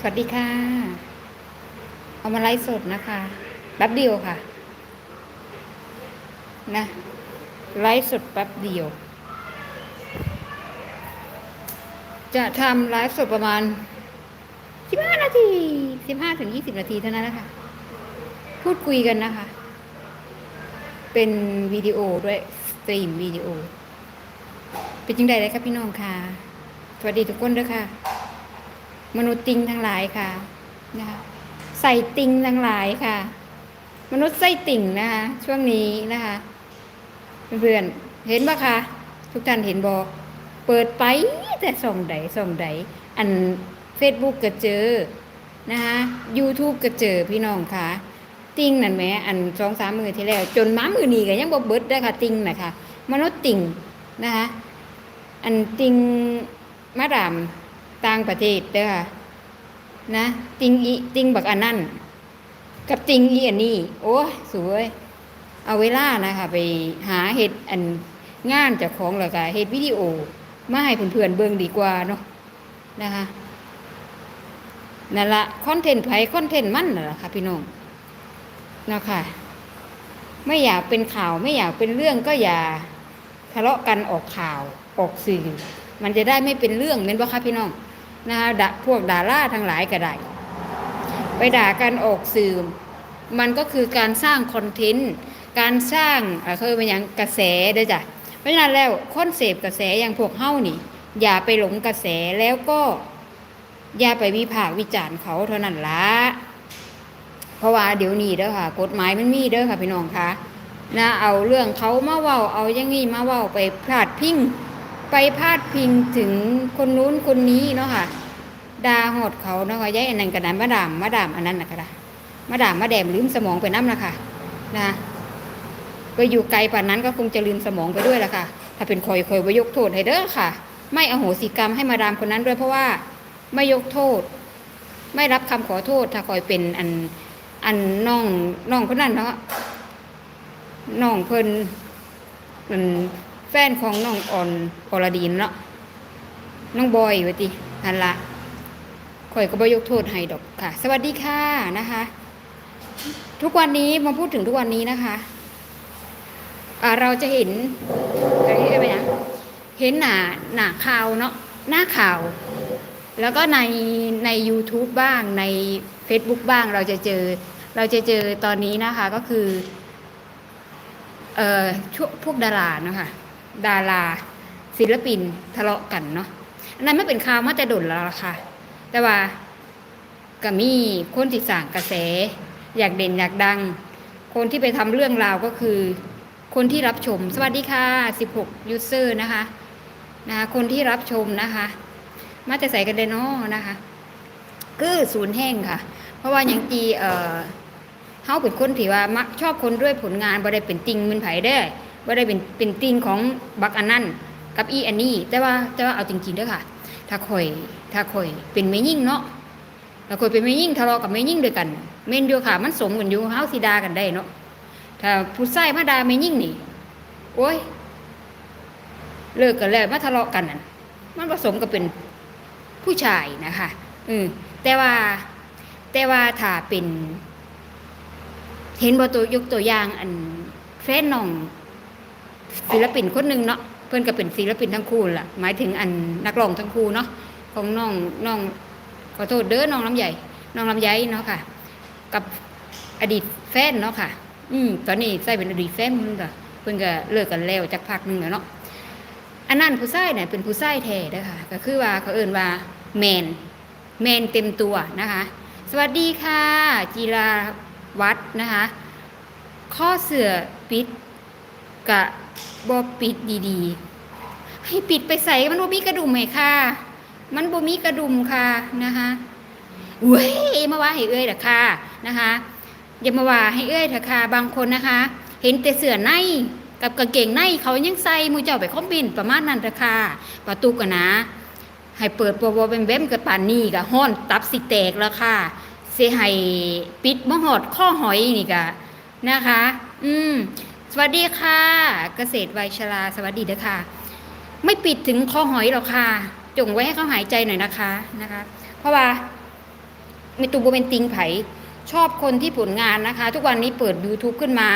สวัสดีค่ะ เอามาไลฟ์สดนะคะแป๊บเดียวค่ะ นะ ไลฟ์สดแป๊บเดียว จะทำไลฟ์สดประมาณ15นาที15ถึง20นาทีเท่านั้นนะคะ พูดคุยกันนะคะ เป็นวิดีโอด้วยสตรีมวิดีโอ เป็นจังใดเลยครับพี่น้องค่ะ สวัสดีทุกคนด้วยค่ะ มนุษย์ติงทั้งหลายค่ะนะคะใส่ติงทั้งหลายค่ะ มนุษย์ไส้ติ่งนะคะช่วงนี้นะคะเพื่อนเห็นปะคะทุกท่านเห็นบอก เปิดไปแต่ส่องใดส่องใดอัน Facebook ก็เจอนะคะ YouTube ก็เจอพี่น้องค่ะติงนั่นแหมอันสองสามมือที่แล้ว จนม้ามือนีก็ยังบ่เบิดได้ค่ะ ติงนะคะมนุษย์ติงนะคะอันติงมาดาม ต่างประเทศเด้อค่ะนะ ติงอีติงบักอันนั่นกับติงอีอันนี้ โอ้สวยเอาเวลานะคะไปหาเห็ดอันงานจากของแล้วก็เห็ดวิดีโอมาให้เพื่อนๆเบิ่งดีกว่าเนาะนะคะนั่นละคอนเทนต์ไผคอนเทนต์มันนั่นแหละค่ะพี่น้องนะค่ะไม่อยากเป็นข่าวไม่อยากเป็นเรื่องก็อย่าทะเลาะกันออกข่าวออกสื่อ มันจะได้ไม่เป็นเรื่องเม็นบ่คะพี่น้อง นะคะดะพวกดาราทั้งหลายก็ได้ ไปด่ากันออกสื่อมันก็คือการสร้างคอนเทนต์ การสร้างเอ่อเขาเรียกว่าอย่างกระแสเด้จ้ะเพราะฉะนั้นแล้วคอนเซปต์กระแสอย่างพวกเฮ้านี่ อย่าไปหลงกระแสแล้วก็อย่าไปวิพากษ์วิจารณ์เขาเท่านั้นละเพราะว่าเดี๋ยวนี้เด้อค่ะ กฎหมายมันมีเด้อค่ะพี่น้องคะนะเอาเรื่องเขามาเว้าเอาอย่างงี้มาเว้าไปพลาดพิง ไปพาดพิงถึงคนนู้นคนนี้เนาะค่ะด่าหอดเขาเนาะค่ะย้ายอันนั้นกันนั้นมาดามมาดามอันนั้นนะคะมาดามมาแดมลืมสมองไปน้ำละค่ะนะไปอยู่ไกลป่านนั้นก็คงจะลืมสมองไปด้วยละค่ะ ถ้าเป็นคอยคอยว่ายกโทษให้เด้อค่ะ ไม่อโหสิกรรมให้มาดามคนนั้นด้วยเพราะว่าไม่ยกโทษ ไม่รับคำขอโทษ ถ้าคอยเป็นอันอันน้องน้องคนนั้นเนาะน้องเพิ่นมัน แฟนของน้องอ่อนอรดีนเนาะน้องบอยว่าตินั่นละข่อยก็บยกโทษให้ดอกค่ะ สวัสดีค่ะนะคะ ทุกวันนี้มาพูดถึงทุกวันนี้นะคะเราจะเห็นอะไรไรนะเห็นหน้าหน้าข่าวเนาะหน้าข่าว แล้วก็ในใน YouTube บ้างใน Facebook บ้างเราจะเจอ เราจะเจอตอนนี้นะคะก็คือ เอ่อพวกดาราเนาะค่ะ ดาราศิลปินทะเลาะกันเนาะอันนั้นไม่เป็นข่าวมาแต่ดนแล้วล่ะค่ะ แต่ว่าก็มีคนที่สั่งกระแส อยากเด่นอยากดัง คนที่ไปทำเรื่องราวก็คือ คนที่รับชม สวัสดีค่ะ 16 ยูเซอร์นะคะนะคะคนที่รับชมนะคะ มาแต่ใส่กันเดนอนะคะ คือศูนย์แห้งค่ะ เพราะว่าอย่างจีเอ่อเฮาเป็นคนที่ว่ามักชอบคนด้วยผลงานบ่ได้เป็นติงมันไผได้ บ่าได้เป็นเป็นติงของบักอันนั้นกับอีอันนี้ แต่ว่าแต่ว่าเอาจริงๆเด้อค่ะ ถ้าข่อยถ้าข่อยเป็นแม่ยิ่งเนาะถ้าข่อยเป็นแม่ยิ่งทะเลาะกับแม่ยิ่งด้วยกันแม่นอยู่ค่ะ มันสมกันอยู่เฮาสิดากันได้เนาะถ้าผู้ชายมาดาแม่ยิ่งนี่โอ้ยเลิกกันแล้วมาทะเลาะกันนั่นมันผสมกับเป็นผู้ชายนะคะอืมแต่ว่าแต่ว่าถ้าเป็น เห็นบ่ตัวยกตัวอย่างอันแฟนน้อง ศิลปินคนหนึ่งเนาะเพื่อนก็เป็นศิลปินทั้งคู่ล่ะ หมายถึงอันนักร้องทั้งคู่เนาะของน้องน้องขอโทษเด้อน้องลำใหญ่น้องลำไยเนาะค่ะ กับอดีตแฟนเนาะค่ะ อืมตอนนี้ใส่เป็นอดีตแฟนมึงก็เพิ่นก็เลิกกันแล้วจากพักหนึ่งแล้วเนาะอันนั้นผู้ชายเนี่ยเป็นผู้ชายแท้เด้อค่ะก็คือว่าเขาเอิ่นว่าแมนแมนเต็มตัวนะคะ สวัสดีค่ะ จีราวัดนะคะ ข้อเสือปิดกะ บอปิดดีๆ ให้ปิดไปใส่มันบ่มีกระดุมไหมค่ะ มันบ่มีกระดุมค่ะนะคะเว้ยมาว่าให้เอ้ยเถอะค่ะนะคะอย่ามาว่าให้เอ้ยเถอะค่ะบางคนนะคะ เห็นแต่เสื้อในกับกางเกงในเขายังใส่มูเจ้าไปคอมบินประมาณนั้นเถอะค่ะประตูกันนะ ให้เปิดบวเป็นเบ้มกับป่านนี่กะห้อนตับสิแตกแล้วค่ะเสียให้ปิดมหอดข้อหอยนี่กะนะคะ อืม วัสดีค่ะ เกษตรวัยชราสวัสดีเด้อค่ะ ไม่ปิดถึงข้อหอยหรอกค่ะ จงไว้ให้เขาหายใจหน่อยนะคะนะคะ เพราะว่าไม่ตูบ่เป็นติงไผชอบคนที่ผลงานนะคะ ทุกวันนี้เปิด YouTube ขึ้นมา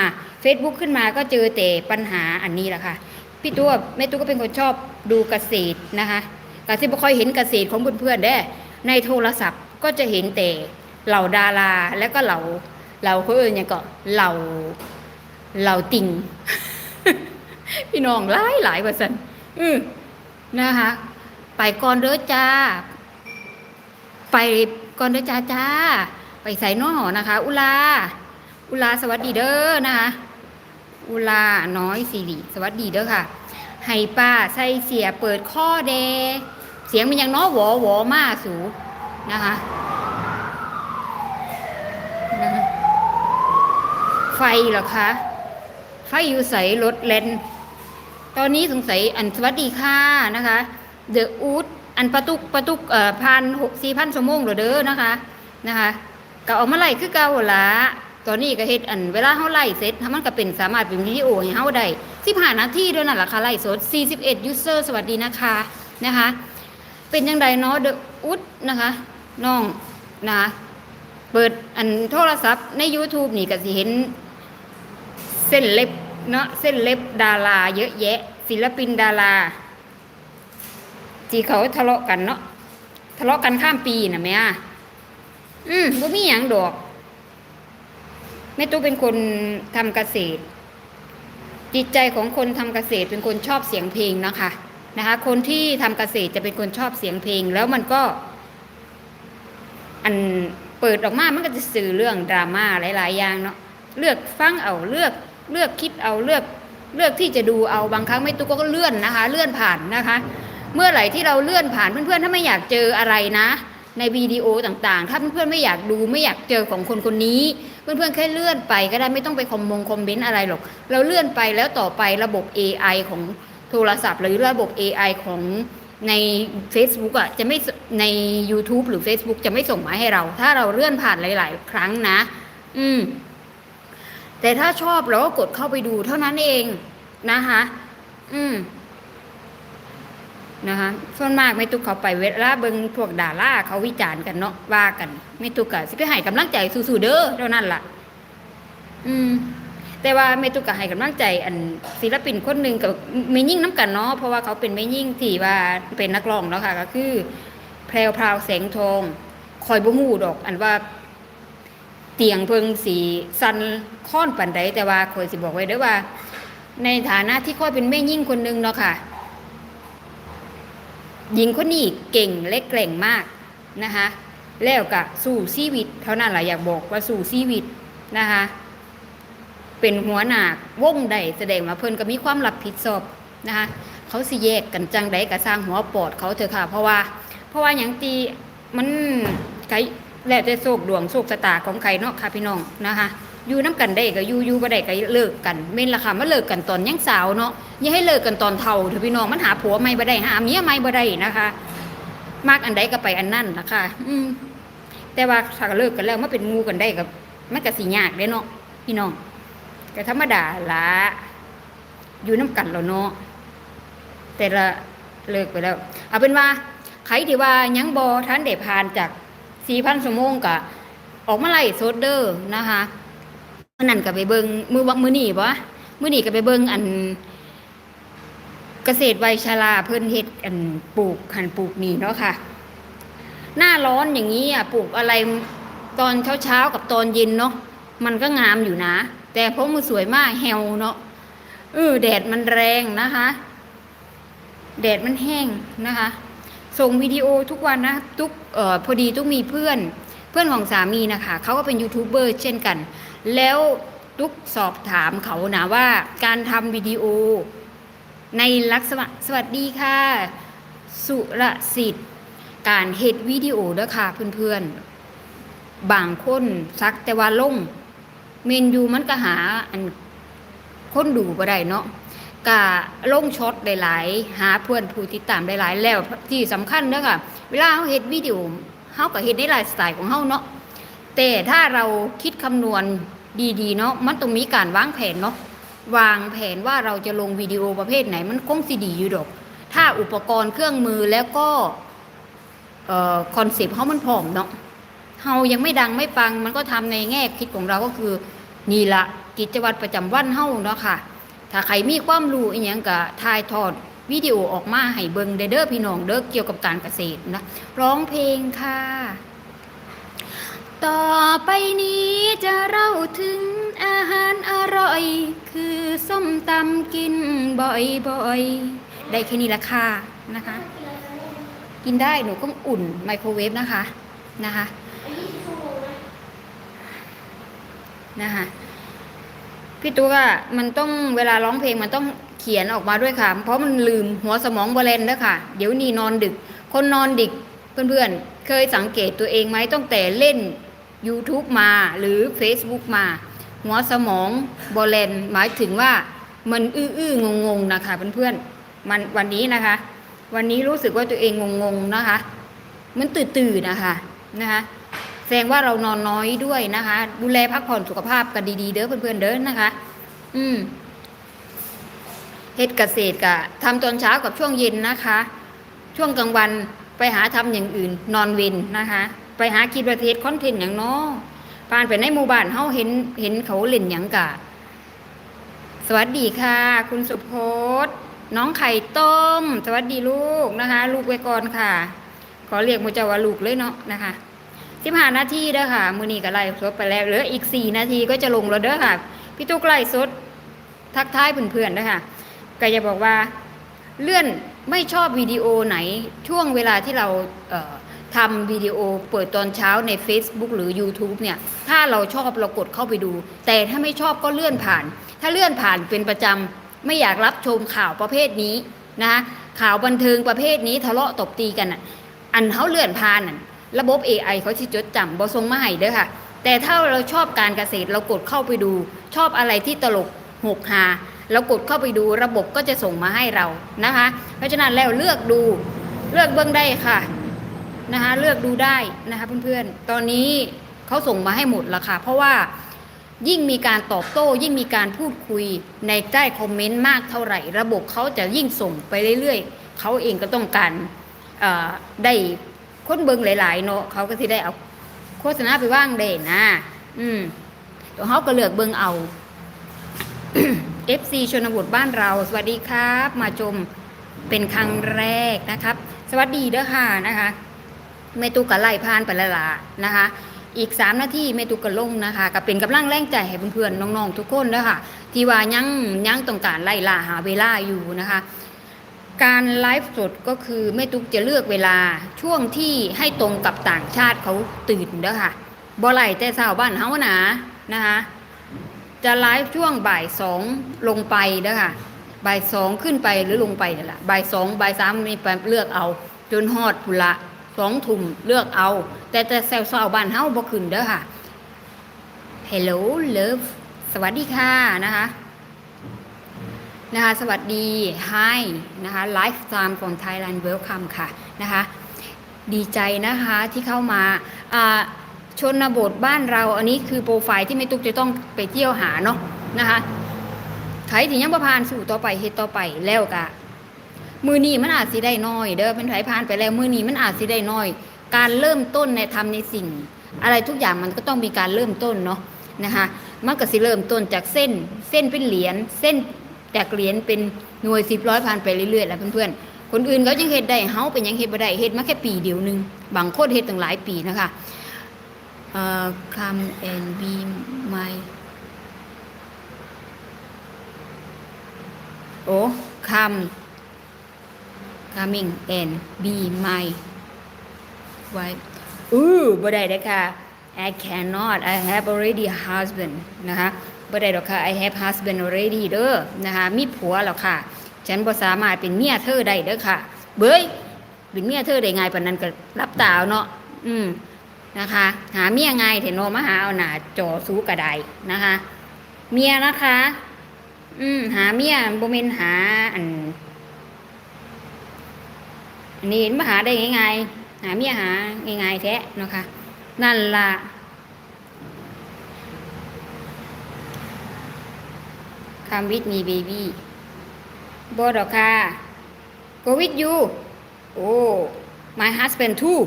Facebook ขึ้นมาก็เจอแต่ปัญหาอันนี้แหละค่ะพี่ตัวแม่ตัวก็เป็นคนชอบดูเกษตรนะคะก็ที่บ่ค่อยเห็นเกษตรของเพื่อนๆได้ในโทรศัพท์ก็จะเห็นแต่เหล่าดาราแล้วก็เหล่าเหล่าเขาเอ่ยอย่างก็เหล่า เหล่าติ่ง พี่น้องหลายหลายว่าสันอือนะคะ ไปก่อนเด้อจ้า ไปก่อนเด้อจ้าจ้า ไปใส่น้อหอนะคะ อุลา อุลาสวัสดีเด้อนะคะ อุลาน้อยสิริสวัสดีเด้อค่ะให้ป้าใส่เสียเปิดข้อเด เสียงมันยังน้อหวอหวอมาสูนะคะนะคะไฟเหรอคะ ไฟอยู่ใสรถเลนตอนนี้สงสัยอันสวัสดีค่ะนะคะเดอะอูดอันประตุกประตุกเอ่อพันหกสี่พันชั่วโมงหรอเด้อนะคะนะคะก็เออกมาไล่คือเก่าละตอนนี้ก็เฮ็ดอันเวลาเฮาไล่เสร็จถ้ามันก็เป็นสามารถเป็นวิดีโอให้เฮาได้15นาทีด้วยนั่นล่ะค่ะไล่สด41ยูเซอร์สวัสดีนะคะนะคะ เป็นยังไงเนาะเดอะอูดนะคะน้องนะคะเปิดอันโทรศัพท์ใน YouTube นี่ก็สิเห็นเส้นเล็บ เนาะเส้นเล็บดาราเยอะแยะ ศิลปินดาราที่เขาทะเลาะกันเนาะทะเลาะกันข้ามปีนะแม่อืมบ่มีหยังดอกแม่ตู้เป็นคนทำเกษตร จิตใจของคนทำเกษตรเป็นคนชอบเสียงเพลงนะคะนะคะ คนที่ทำเกษตรจะเป็นคนชอบเสียงเพลง แล้วมันก็ อันเปิดออกมามันก็จะสื่อเรื่องดราม่าหลาย ๆ อย่างเนาะเลือกฟังเอาเลือก เลือกคิดเอาเลือกเลือกที่จะดูเอาบางครั้งไม่ตุ๊กก็เลื่อนนะคะ เลื่อนผ่านนะคะ เมื่อไหร่ที่เราเลื่อนผ่านเพื่อนๆถ้าไม่อยากเจออะไรนะในวิดีโอต่างๆ ถ้าเพื่อนๆไม่อยากดูไม่อยากเจอของคนคนนี้ เพื่อนๆแค่เลื่อนไปก็ได้ไม่ต้องไปคอมมงคอมเมนต์อะไรหรอก เราเลื่อนไปแล้วต่อไประบบ AI ของโทรศัพท์ หรือระบบ AI ของใน Facebook อะจะไม่ใน YouTube หรือ Facebook จะไม่ส่งมาให้เรา ถ้าเราเลื่อนผ่านหลาย ๆ ครั้งนะ อืม แต่ถ้าชอบเราก็กดเข้าไปดูเท่านั้นเองนะคะ อืมนะคะ ส่วนมากไม่ตุกเขาไปเวลาเบิงพวกดาราเขาวิจารณ์กันเนาะว่ากัน ไม่ตุกกะสิไปให้กำลังใจสู้ๆเด้อเท่านั้นล่ะ อืม แต่ว่าไม่ตุกกะให้กำลังใจ อันศิลปินคนหนึ่งกับไม่ยิ่งน้ำกันเนาะเพราะว่าเขาเป็นไม่ยิ่งที่ว่าเป็นนักร้องเนาะค่ะ ก็คือ แพรวพราวแสงทองคอยบ่ฮู้ดอก อันว่า ตียงเพิงสีสันค้อนปันใดแต่ว่าคอยสิบอกไว้ด้อว่า ในฐานะที่ค่อยเป็นแม่ยิ่งคนหนึงเนาะค่ะหญิงคนนี้เก่งและแกร่งมากนะคะแล้วก็สู้ชีวิต เท่านั้นแหละอยากบอกว่าสู้ชีวิตนะคะเป็นหัวหน้าวงใดแสดงมาเพิ่นก็มีความรับผิดชอบนะคะเขาสิแยกกันจังใดก็สร้างหัวปอดเขาเถอะค่ะ เพราะว่า เพราะว่าอย่างตีมันไก แล้วแต่โชคดวงโชคชะตาของใครเนาะค่ะพี่น้องนะคะอยู่น้ำกันได้ก็อยู่อยู่บ่ได้ก็เลิกกันเม่นละค่ะมาเลิกกันตอนยังสาวเนาะอย่าให้เลิกกันตอนเฒ่าเถอะพี่น้องมันหาผัวใหม่บ่ได้หาเมียใหม่บ่ได้นะคะ มากอันใดก็ไปอันนั้นนะคะ อืมแต่ว่าถ้าเลิกกันแล้วมาเป็นงูกันได้กับมันก็สิยากเด้เนาะพี่น้องก็ธรรมดาละอยู่น้ำกันแล้วเนาะแต่ละเลิกไปแล้ว เอาเป็นว่าใครที่ว่ายังบอท่านได้ผ่านจาก สี่พันชั่วโมงกะออกมาไล่โซดเดอร์นะคะอันนั้นก็ไปเบิงมือวักมือหนี่ปะมือหนี่ก็ไปเบิงอัน เกษตรไวยชราเพิ่นเฮ็ดอันปลูกหันปลูกนี่เนาะค่ะ หน้าร้อนอย่างนี้อะปลูกอะไรตอนเช้าเช้าๆกับตอนเย็นเนาะมันก็งามอยู่นะ แต่เพราะมือสวยมากแฮวเนาะเออแดดมันแรงนะคะ แดดมันแห้งนะคะ ส่งวิดีโอทุกวันนะทุกออพอดีทุกมีเพื่อนเพื่อนของสามีนะคะเขาก็เป็นยูทูบเบอร์เช่นกัน แล้วทุกสอบถามเขานะว่าการทำวิดีโอ ในลักษณะสวัสดีค่ะ สุรสิทธิ์ การเฮ็ดวิดีโอเด้อค่ะเพื่อนๆ บางคนซักแต่ว่าลง เมนยูมันก็หาอันคนดูบ่ได้เนาะ กะลงช็อตได้หลายหาเพื่อนผู้ติดตามได้หลายแล้วที่สำคัญเด้อค่ะ เวลาเฮาเฮ็ดวิดีโอเฮาก็เฮ็ดในไลฟ์สไตล์ของเฮาเนาะแต่ถ้าเราคิดคำนวณดีๆเนาะมันต้องมีการวางแผนเนาะวางแผนว่าเราจะลงวิดีโอประเภทไหนมันคงสิดีอยู่ดอก ถ้าอุปกรณ์เครื่องมือแล้วก็คอนเซปต์เฮามันพร้อมเนาะเฮายังไม่ดังไม่ปังมันก็ทำในแง่คิดของเราก็คือนี่ละกิจวัตรประจำวันเฮาเนาะค่ะ ถ้าใครมีความรู้อีหยังก็ถ่ายทอดวิดีโอออกมาให้เบิ่งได้เด้อพี่น้องเด้อเกี่ยวกับการเกษตรนะร้องเพลงค่ะ ต่อไปนี้จะเล่าถึงอาหารอร่อย คือส้มตำกินบ่อยๆ ได้แค่นี้ละค่ะนะคะ กินได้หนูก็อุ่นไมโครเวฟนะคะนะคะนะคะ พี่ตุ๊กอะมันต้องเวลาร้องเพลงมันต้องเขียนออกมาด้วยค่ะ เพราะมันลืมหัวสมองบรเลนแล้วค่ะ เดี๋ยวนี้นอนดึก คนนอนดึกเพื่อนๆ เคยสังเกตตัวเองไหมตั้งแต่เล่น YouTube มาหรือ Facebook มา หัวสมองบอเลนหมายถึงว่ามันอื้อๆงงๆนะคะเพื่อนๆมันวันนี้นะคะ วันนี้รู้สึกว่าตัวเองงงๆนะคะ มันตื่นๆนะคะนะคะ แสดงว่าเรานอนน้อยด้วยนะคะ ดูแลพักผ่อนสุขภาพกันดีๆ เด้อเพื่อนๆเด้อนะคะ อืมเฮ็ดเกษตรกะทำตอนเช้ากับช่วงเย็นนะคะ ช่วงกลางวันไปหาทำอย่างอื่น นอนเวนนะคะ ไปหาคิดประเทศคอนเทนต์อย่างเน้อผ่านไปในหมู่บ้านเฮาเห็นเห็นเขาเล่นหยังกะ สวัสดีค่ะ คุณสุพจน์น้องไข่ต้ม สวัสดีลูกนะคะ ลูกไว้ก่อนค่ะ ขอเรียกมูจาวาลูกเลยเนาะนะคะ สิบห้านาทีเด้อค่ะ มือนี้ก็ไล่สดไปแล้วเหลืออีกสี่นาทีก็จะลงแล้วเด้อค่ะ พี่ตุ๊กไล่สดทักทายเพื่อนๆนะคะก็จะบอกว่าเลื่อนไม่ชอบวิดีโอไหนช่วงเวลาที่เราเทำวิดีโอเปิดตอนเช้าใน Facebook หรือ YouTube เนี่ย ถ้าเราชอบเรากดเข้าไปดู แต่ถ้าไม่ชอบก็เลื่อนผ่าน ถ้าเลื่อนผ่านเป็นประจำไม่อยากรับชมข่าวประเภทนี้นะคะข่าวบันเทิงประเภทนี้ทะเลาะตบตีกันอะอันเขาเลื่อนผ่าน ระบบ AI เขาที่จดจำบอทรงมาให้เด้อค่ะ แต่ถ้าเราชอบการเกษตรเรากดเข้าไปดู ชอบอะไรที่ตลกหกฮาเรากดเข้าไปดูระบบก็จะส่งมาให้เรานะคะ เพราะฉะนั้นแล้วเลือกดูเลือกเบื้องได้ค่ะนะคะเลือกดูได้นะคะเพื่อนๆ ตอนนี้เขาส่งมาให้หมดแล้วค่ะ เพราะว่ายิ่งมีการตอบโต้ ยิ่งมีการพูดคุยในใต้คอมเมนต์มากเท่าไหร่ ระบบเขาจะยิ่งส่งไปเรื่อยๆเขาเองก็ต้องการได้ คนเบิงหลาย ๆ เนาะเขาก็ที่ได้เอาโฆษณาไปว่างเด่นนะอืมตัวเขาก็เลือกเบิงเอา FC ชนบทบ้านเรา สวัสดีครับ มาชมเป็นครั้งแรกนะครับ สวัสดีเด้อค่ะนะคะเมตุกะไล่พานไปละละนะคะ อีก3นาทีเมตุกะลงนะคะก็เป็นกำลังแรงใจให้เพื่อนๆน้องๆทุกคนเด้อค่ะ ที่ว่ายังยังต้องการไล่ล่าหาเวลาอยู่นะคะ การไลฟ์สดก็คือแม่ตุ๊กจะเลือกเวลาช่วงที่ให้ตรงกับต่างชาติเขาตื่นเด้อค่ะบ่ไหลแต่สาวบ้านเฮานะนะคะจะไลฟ์ช่วงบ่ายสองลงไปเด้อค่ะบ่ายสองขึ้นไปหรือลงไปนี่แหละบ่ายสองบ่ายสามนี่ไปเลือกเอา จนฮอดพุละสองทุ่มเลือกเอา แต่แต่แซวสาวบ้านเฮาบ่ขึ้นเด้อค่ะ Hello love สวัสดีค่ะนะคะ นะคะสวัสดี Hi นะคะ Lifetime from Thailand Welcome ค่ะนะคะดีใจนะคะที่เข้ามาชนบทบ้านเราอันนี้คือโปรไฟล์ที่ไม่ตุกจะต้องไปเที่ยวหาเนาะนะคะใครที่ยังประพานสู่ต่อไปเฮ็ดต่อไปแล้วกะมือนี้มันอาจสิได้น้อย เด้อเป็นไผพานไปแล้วมือนี้มันอาจสิได้น้อย การเริ่มต้นในทำในสิ่ง อะไรทุกอย่างมันก็ต้องมีการเริ่มต้นเนาะนะคะมันก็สิเริ่มต้นจากเส้น เส้นเป็นเหรียญเส้น จากเหรียญเป็นหน่วยสิบร้อยพันไปเรื่อยๆแล้วเพื่อนๆ คนอื่นเขายังเฮ็ดได้เฮาเป็นยังเฮ็ดบ่ได้เฮ็ดมาแค่ปีเดียวหนึงบางคนเฮ็ดตั้งหลายปีนะคะเอ่อ come and be my โอ้ come coming and be my wife อือบ่ได้เด้อค่ะ I cannot I have already husband นะคะ บ่ได้ดอกค่ะ I have husband already เด้อนะคะมีผัวแล้วค่ะ ฉันบ่สามารถเป็นเมียเธอได้เด้อค่ะ เบ้ยเป็นเมียเธอได้ไงปานนั้นก็รับตาเอาเนาะอืมนะคะ หาเมียไงเถอะเนมาหาเอาหนาจอสู้กระไดนะคะ เมียนะคะ อืมหาเมียบ่แม่นหาอันนนี้มาหาได้ไง่ายๆหาเมียหาง่ายๆแท้เนาะค่ะนั่นล่ะ Come with me baby บอดอกค่ะ Go with you โอ้ my husband too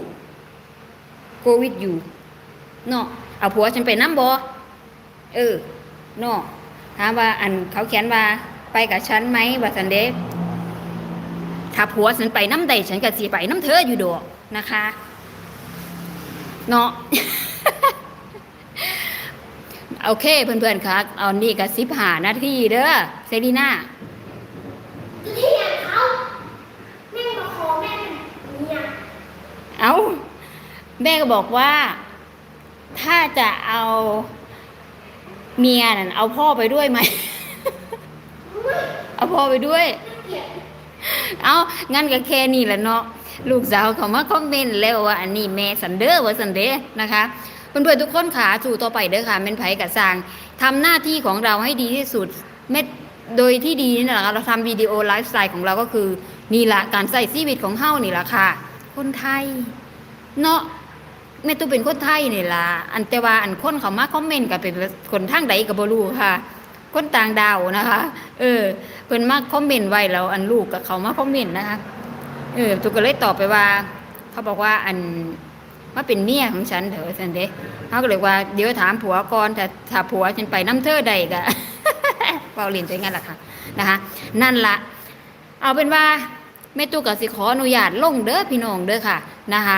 Go with you เนาะเอาผัวฉันไปน้ำบ่เออเนาะถามว่าอันเขาเขียนว่าไปกับฉันไหมว่าสันเดฟถ้าผัวฉันไปน้ำใดฉันก็สิไปน้ำเธออยู่ดอกนะคะ เนาะ โอเคเพื่อนๆคะเอานี่ก็สิบหานาทีเด้อเซรีน่าจะเทียงเขาแม่งมาขอแม่เป็นเมียเอาแม่ก็บอกว่า ถ้าจะเอาเมียนั่นเอาพ่อไปด้วยไหม เอาพ่อไปด้วยเกลียดเอางั้นก็แค่นี้แหละเนาะลูกสาวเขามาคอมเมนต์แล้วว่าอันนี้แม่สันเดอร์ว่าสันเดอร์นะคะ เพื่อนๆทุกคนขาสู่ต่อไปเด้อค่ะเป็นไผกับสางทำหน้าที่ของเราให้ดีที่สุดเม็ดโดยที่ดีนี่แหละค่ะเราทำวิดีโอไลฟ์สไตล์ของเราก็คือนี่ละการใส่ชีวิตของเฮ้านี่แหละค่ะ คนไทย เนาะแม่ตู้เป็นคนไทยนี่ละอันแต่ว่าอันคนเขามาคอมเมนต์กับเป็นคนทางใดกับบรูค่ะ คนต่างดาวนะคะ เออเพิ่นมาคอมเมนต์ไว้แล้วอันลูกกับเขามาคอมเมนต์นะคะเออตุกก็เลยตอบไปว่า เขาบอกว่าอัน มาเป็นเมียของฉันเถอะสันเดะเขาก็เลยว่าเดี๋ยวถามผัวก่อนถ้าถ้าผัวฉันไปน้ำเธอใดกะเปล่าเรียนใจงั้นล่ะค่ะนะคะ นั่นละเอาเป็นว่าแม่ตู้กับสิขออนุญาตลงเด้อพี่น้องเด้อค่ะนะคะ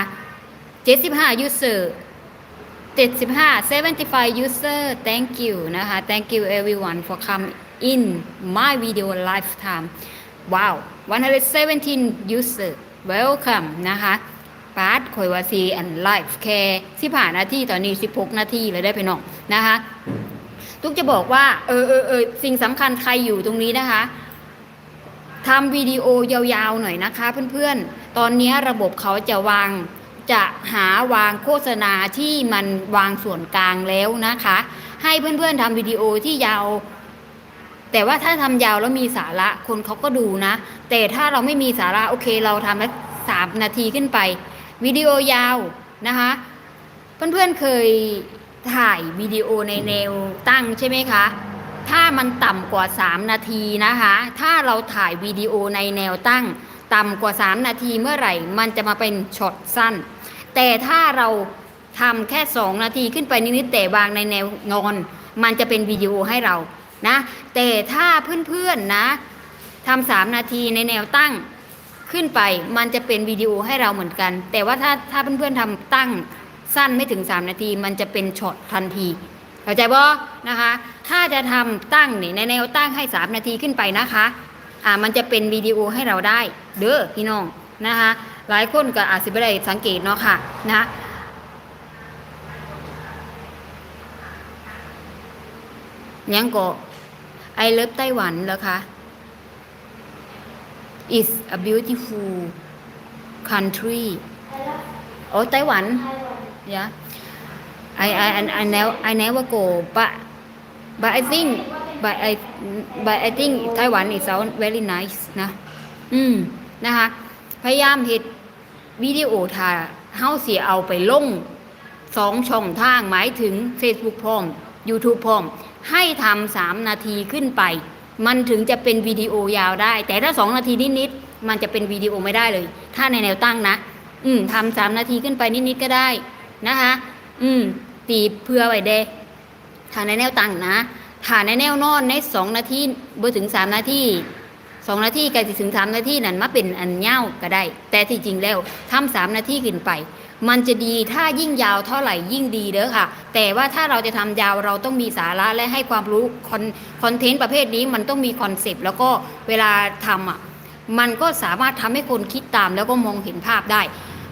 75 user 75 75 user thank you นะคะ thank you everyone for come in my video lifetime wow 117 user welcome นะคะ ปาร์ตคอยวาซีอันไลฟ์แค่สิผ่านนาทีตอนนี้16นาทีเลยได้ไปน้องนะคะทุกจะบอกว่าเออเออเออสิ่งสำคัญใครอยู่ตรงนี้นะคะทำวิดีโอยาวๆหน่อยนะคะเพื่อนๆ ตอนนี้ระบบเขาจะวางจะหาวางโฆษณาที่มันวางส่วนกลางแล้วนะคะ ให้เพื่อนๆทำวิดีโอที่ยาว แต่ว่าถ้าทำยาวแล้วมีสาระคนเขาก็ดูนะ แต่ถ้าเราไม่มีสาระโอเคเราทำแล้วสามนาทีขึ้นไป วิดีโอยาวนะคะเพื่อนๆเคยถ่ายวิดีโอในแนวตั้งใช่ไหมคะ ถ้ามันต่ำกว่า 3 นาทีนะคะ ถ้าเราถ่ายวิดีโอในแนวตั้ง ต่ำกว่า 3 นาทีเมื่อไหร่ มันจะมาเป็นช็อตสั้น แต่ถ้าเราทำแค่ 2 นาทีขึ้นไปนิดๆแต่วางในแนวนอน มันจะเป็นวิดีโอให้เรานะ แต่ถ้าเพื่อนๆนะทำสามนาทีในแนวตั้ง ขึ้นไปมันจะเป็นวิดีโอให้เราเหมือนกัน แต่ว่าถ้าถ้าเพื่อนๆทำตั้งสั้นไม่ถึง 3 นาที มันจะเป็นช็อตทันทีเข้าใจบ่นะคะ ถ้าจะทำตั้งนี่ในแนวตั้งให้ 3 นาทีขึ้นไปนะคะอ่ามันจะเป็นวิดีโอให้เราได้ เด้อพี่น้องนะคะหลายคนก็อาจจะไม่ได้สังเกตเนาะค่ะนะยังก็ I love ไต้หวันเหรอคะ is a beautiful country โอ้ไต้หวัน yeah I I I I never I never go but but I think but I but I think Taiwan is sound very nice นะอืมนะคะ พยายามเห็ดวิดีโอถ่าเฮาเสียเอาไปลงสองช่องทางหมายถึง Facebook พร้อม YouTube พร้อม ให้ทำสามนาทีขึ้นไป มันถึงจะเป็นวิดีโอยาวได้ แต่ถ้าสองนาทีนิดๆมันจะเป็นวิดีโอไม่ได้เลย ถ้าในแนวตั้งนะ อืมทำสามนาทีขึ้นไปนิดๆก็ได้นะคะ อืม ตีเพื่อไว้เดถ้าในแนวตั้งนะถ้าในแนวนอนในสองนาทีบ่ถึงสามนาที สองนาทีกล้สิถึงสามนาทีนั่นมาเป็นอันเง่าก็ได้ แต่ที่จริงแล้วทำสามนาทีขึ้นไป มันจะดีถ้ายิ่งยาวเท่าไหร่ยิ่งดีเด้อค่ะ แต่ว่าถ้าเราจะทำยาวเราต้องมีสาระและให้ความรู้คอนคอนเทนต์ประเภทนี้มันต้องมีคอนเซปต์แล้วก็เวลาทำอะมันก็สามารถทำให้คนคิดตามแล้วก็มองเห็นภาพได้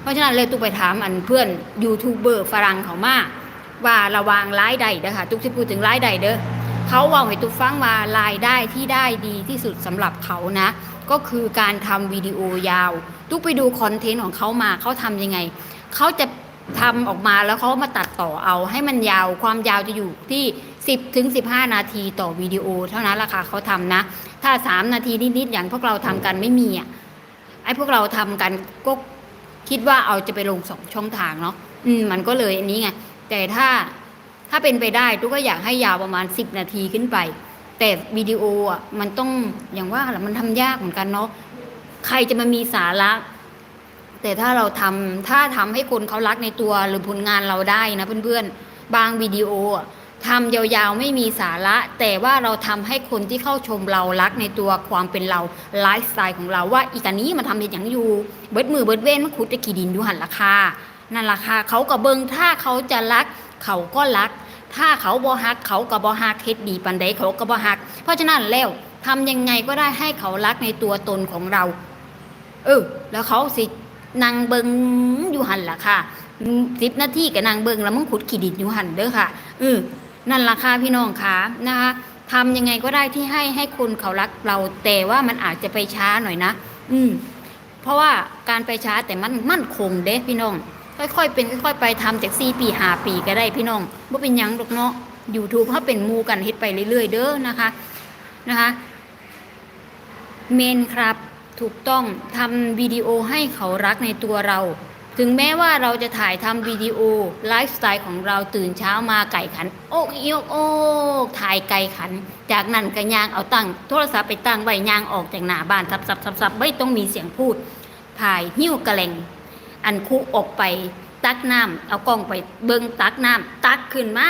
เพราะฉะนั้นเลยตุกไปถามอันเพื่อนยูทูบเบอร์ฝรั่งเขามากว่าระวางรายได้เด้อค่ะตุกที่พูดถึงรายได้เด้อ เขาเว่าให้ตุกฟังว่ารายได้ที่ได้ดีที่สุดสำหรับเขานะ ก็คือการทำวิดีโอยาวตุกไปดูคอนเทนต์ของเขามาเขาทำยังไงเขาจะทำออกมาแล้วเขามาตัดต่อเอาให้มันยาวความยาวจะอยู่ที่ 10ถึง15 นาทีต่อวิดีโอ เท่านั้นราคาเขาทำนะ ถ้า 3 นาทีนิดๆอย่างพวกเราทำกันไม่มีอะไอ้พวกเราทำกันก็คิดว่าเอาจะไปลงสองช่องทางเนาะอืมมันก็เลยอันนี้ไงแต่ถ้า ถ้าเป็นไปได้ทุกก็อยากให้ยาวประมาณ 10 นาทีขึ้นไป แต่วิดีโออะมันต้องอย่างว่าแหละมันทำยากเหมือนกันเนาะใครจะมามีสาระ แต่ถ้าเราทำถ้าทำให้คนเขารักในตัวหรือผลงานเราได้นะเพื่อนๆ บางวิดีโออะทำยาวๆไม่มีสาระ แต่ว่าเราทำให้คนที่เข้าชมเรารักในตัวความเป็นเราไลฟ์สไตล์ของเราว่าอีกอันนี้มันทำเป็นอย่างอยู่เบิดมือเบิดเว้นมันขุดจะกี่ดินดูหันราคานั่นราคาเขากับเบิงถ้าเขาจะรักเขาก็รัก ถ้าเขาบ่ฮัก เขาก็บ่ฮักเฮ็ดดีปันใดเขาก็บ่ฮัก เพราะฉะนั้นแล้วทำยังไงก็ได้ให้เขารักในตัวตนของเรา เออ แล้วเขาสินางเบิงอยู่หันล่ะค่ะสิบนาทีกับนางเบิงแล้วมึงขุดขีดินอยู่หันเด้อค่ะเออนั่นราคาพี่น้องค่ะนะคะทำยังไงก็ได้ที่ให้ให้คนเขารักเราแต่ว่ามันอาจจะไปช้าหน่อยนะ อืม เพราะว่าการไปช้าแต่มันมั่นคงเด้พี่น้อง ค่อยๆ เป็นค่อยๆไปทำจากสี่ปีหาปีก็ได้พี่น้องว่าเป็นหยังหรอกเนาะยูทูบเขาเป็นมูกันเฮ็ดไปเรื่อยๆ เด้อนะคะนะคะเมนครับถูกต้องทำวิดีโอให้เขารักในตัวเรา ถึงแม้ว่าเราจะถ่ายทำวิดีโอไลฟ์สไตล์ของเราตื่นเช้ามาไก่ขัน โอกโยกโอกถ่ายไก่ขัน จากนั้นก็ยางเอาตั้งโทรศัพท์ไปตั้งไว้ยางออกจากหน้าบ้านสับสับสับสับไม่ต้องมีเสียงพูดถ่ายหิ้วกระแลง อันคุออกไปตักน้ำเอากล้องไปเบิงตักน้ำตักขึ้นมา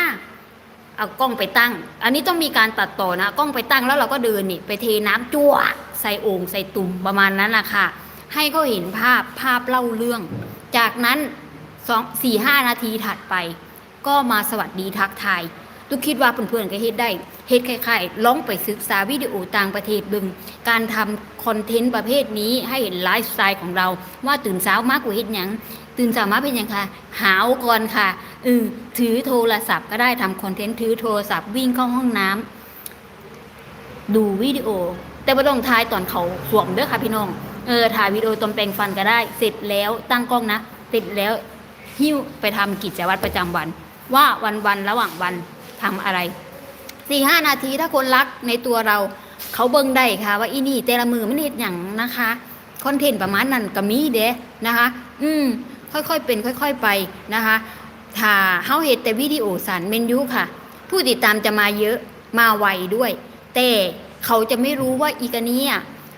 เอากล้องไปตั้ง อันนี้ต้องมีการตัดต่อนะกล้องไปตั้งแล้วเราก็เดินนี่ไปเทน้ำจั่วใส่โอ่งใส่ตุ่มประมาณนั้นนะค่ะ ให้เขาเห็นภาพภาพเล่าเรื่อง จากนั้นสองสี่ห้านาทีถัดไป ก็มาสวัสดีทักทาย ตุกคิดว่าเพื่อนๆก็เฮ็ดได้เฮ็ดคล้ายๆลองไปศึกษาวิดีโอต่างประเทศบึง การทำคอนเทนต์ประเภทนี้ให้เห็นไลฟ์สไตล์ของเราว่าตื่นเช้ามากกว่าเฮ็ดหยังตื่นเช้ามาเป็นยังคะหาวก่อนค่ะเออถือโทรศัพท์ก็ได้ทำคอนเทนต์ถือโทรศัพท์วิ่งเข้าห้องน้ำดูวิดีโอ แต่ไม่ต้องถ่ายตอนเขาสวมเด้อค่ะพี่น้องเออถ่ายวิดีโอตอนแปรงฟันก็ได้ เสร็จแล้วตั้งกล้องนะเสร็จแล้วหิ้วไปทำกิจวัตรประจำวัน ว่าวันวันๆระหว่างวัน ทำอะไรสี่ห้านาทีถ้าคนรักในตัวเรา เขาเบิ่งได้ค่ะ ว่าอีนี่แต่ละมือมันเห็ดอย่างนะคะคอนเทนต์ประมาณนั้นก็มีเด้นะคะ อืมค่อยๆเป็น ค่อย ๆไปนะคะถ้าเฮาเห็ดแต่วิดีโอสันเมนยูค่ะ ผู้ติดตามจะมาเยอะมาไวด้วย แต่เขาจะไม่รู้ว่าอีกันเนี้ย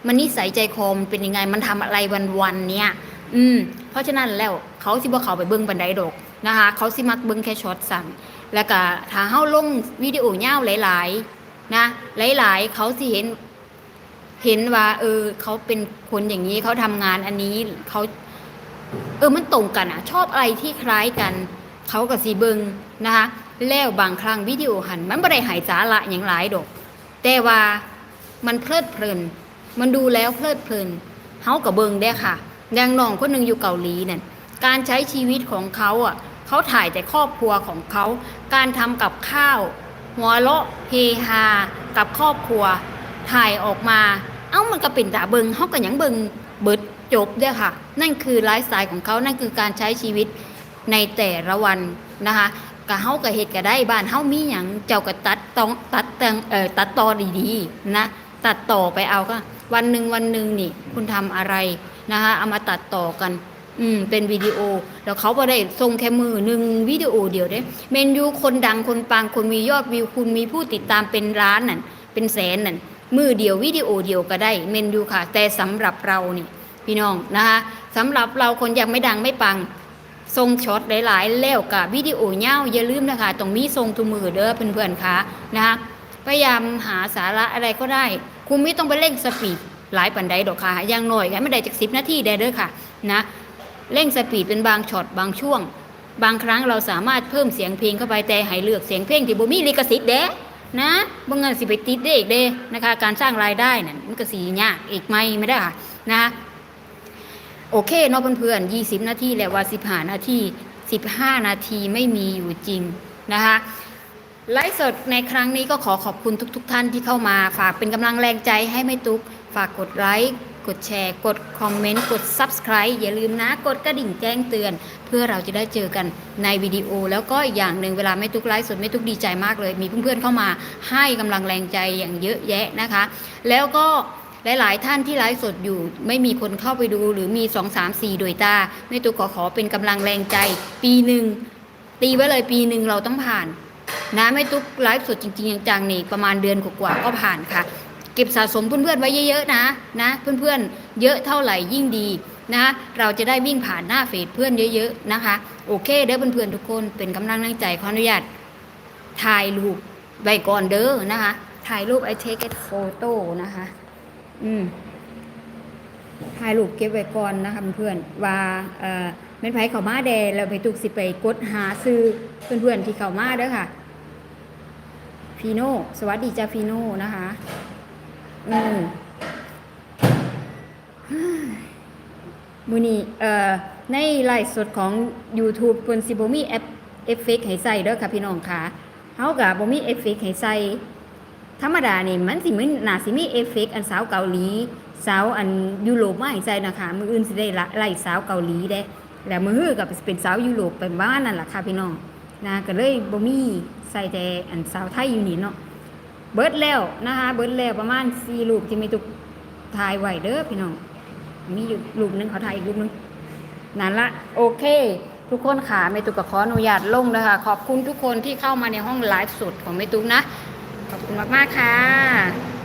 มันนิสัยใจคอมเป็นยังไงมันทำอะไรวันๆเนี่ย อืม เพราะฉะนั้นแล้วเขาสิบ่เขาไปเบิ่งบันไดดกนะคะ เขาสิมักเบิ่งแค่ช็อตสั่ง แล้วก็ถ้าเฮาลงวิดีโอยาหลายๆนะหลายๆ เขาสิเห็นเห็นว่า เออ เขาเป็นคนอย่างนี้เขาทำงานอันนี้เขาเออมันตรงกันอะ ชอบอะไรที่คล้ายกัน เขากับสีเบิงนะคะแล้วบางครั้งวิดีโอหัน มันไม่ได้หายสาระอย่างหลายดอก แต่ว่ามันเพลิดเพลิน มันดูแล้วเพลิดเพลินเฮากับเบิงได้ค่ะอย่างน้องคนหนึ่งอยู่เกาหลีเนี่ยการใช้ชีวิตของเขาอะ เขาถ่ายแต่ครอบครัวของเขา การทำกับข้าว หัวเราะเฮฮา กับครอบครัว ถ่ายออกมา เอ้ามันก็เป็นตาเบิงเขาก็ยังเบิงเบิดจบเด้อค่ะ นั่นคือไลฟ์สไตล์ของเขานั่นคือการใช้ชีวิตในแต่ละวันนะคะกะเฮาก็เฮ็ดก็ได้บ้านเฮามีหยังเจ้าก็ตัดต้องตัดแต่งเอ่อตัดต่อดีๆนะตัดต่อไปเอาก็วันหนึ่งวันหนึ่งนี่คุณทำอะไรนะคะเอามาตัดต่อกัน อืมเป็นวิดีโอ แล้วเขาบ่ได้ส่งแค่มือหนึ่งวิดีโอเดียวเด้เมนยูคนดังคนปังคนมียอดวิวคุณมีผู้ติดตามเป็นล้านนั่นเป็นแสนนั่นมือเดียววิดีโอเดียวก็ได้เมนยูค่ะ แต่สำหรับเรานี่พี่น้องนะคะสำหรับเราคนยังไม่ดังไม่ปังทรงช็อตหลาย ๆ แล้วกับวิดีโอเง่าอย่าลืมนะคะตรงมีทรงทุมือเด้อเพื่อนๆค่ะนะคะพยายามหาสาระอะไรก็ได้ คุณไม่ต้องไปเร่งสปีดหลายปันไดดอกค่ะอย่างหน่อยก็ไม่ได้จากสิบนาทีได้เด้อค่ะนะ เร่งสปีดเป็นบางช็อตบางช่วง บางครั้งเราสามารถเพิ่มเสียงเพลงเข้าไปแต่ให้เลือกเสียงเพลงที่บ่มีลิขสิทธิ์เด้นะบางเงินสิไปติดได้อีกเด้นะคะการสร้างรายได้นั่นมันก็สียากอีกไหมไม่ได้ค่ะนะคะโอเคเนาะเพื่อนๆ20 นาทีแล้วว่า15 นาที 15 นาทีไม่มีอยู่จริงนะคะไลฟ์สดในครั้งนี้ก็ขอขอบคุณทุก ๆทท่านที่เข้ามา ฝากเป็นกำลังแรงใจให้ไม่ตุก ฝากกดไลค์ กดแชร์ กดคอมเมนต์ กด Subscribe อย่าลืมนะ กดกระดิ่งแจ้งเตือน เพื่อเราจะได้เจอกันในวิดีโอ แล้วก็อีกอย่างหนึ่งเวลาไม่ตุกไลฟ์สดไม่ตุกดีใจมากเลย มีเพื่อนๆเข้ามาให้กำลังแรงใจอย่างเยอะแยะนะคะ แล้วก็หลาย ๆ ท่านที่ไลฟ์สดอยู่ ไม่มีคนเข้าไปดูหรือมี 2 3 4 โดยตาแม่ตุ๊กขอขอเป็นกำลังแรงใจ ปีหนึ่งตีไว้เลยปีหนึ่งเราต้องผ่าน นะแม่ตุ๊กไลฟ์สดจริง ๆ จังๆนี่ประมาณเดือนกว่าๆก็ผ่านค่ะ เก็บสะสมเพื่อนๆไว้เยอะๆนะนะเพื่อนๆเยอะเท่าไหร่ยิ่งดีนะเราจะได้วิ่งผ่านหน้าเฟซเพื่อนเยอะๆนะคะ โอเคเด้อเพื่อนๆทุกคนเป็นกำลังใจขออนุญาตถ่ายรูปไว้ก่อนเด้อนะคะถ่ายรูปไอเทคโฟโต้นะคะ อืมถ่ายรูปเก็บไว้ก่อนนะคะเพื่อนๆว่าเอ่อแม่นไผเขามาแดแล้วไปตุกสิไปกดหาซื้อเพื่อนๆที่เขามาเด้อค่ะฟีโน่สวัสดีจ้าฟีโน่นะคะ อืมมือนี้เอ่อ ในไลฟ์สดของ YouTube เพิ่นสิบ่มีแอปเอฟเฟกให้ใส่เด้อค่ะพี่น้องค่ะเฮาก็บ่มีเอฟเฟกให้ใส่ธรรมดานี่มันสิมันน่าสิมีเอฟเฟกอันสาวเกาหลี สาวอันยุโรปมาให้ใส่นะคะมืออื่นสิได้ละไล่สาวเกาหลีเด้ แล้วมือฮือก็เป็นสาวยุโรปไปบ้านนั่นล่ะค่ะพี่น้องนะก็เลยบ่มีใส่แต่อันสาวไทยอยู่นี่เนาะ เบิดแล้วนะคะเบิดแล้วประมาณสี่รูปที่มีตุกถ่ายไว้เด้อพี่น้อง มีอยู่รูปหนึงเขาถ่ายอีกรูปหนึงนั่นละโอเค ทุกคนค่ะเมตุกก็ขออนุญาตลงนะคะขอบคุณทุกคนที่เข้ามาในห้องไลฟ์สดของเมตุกนะ ขอบคุณมากๆค่ะ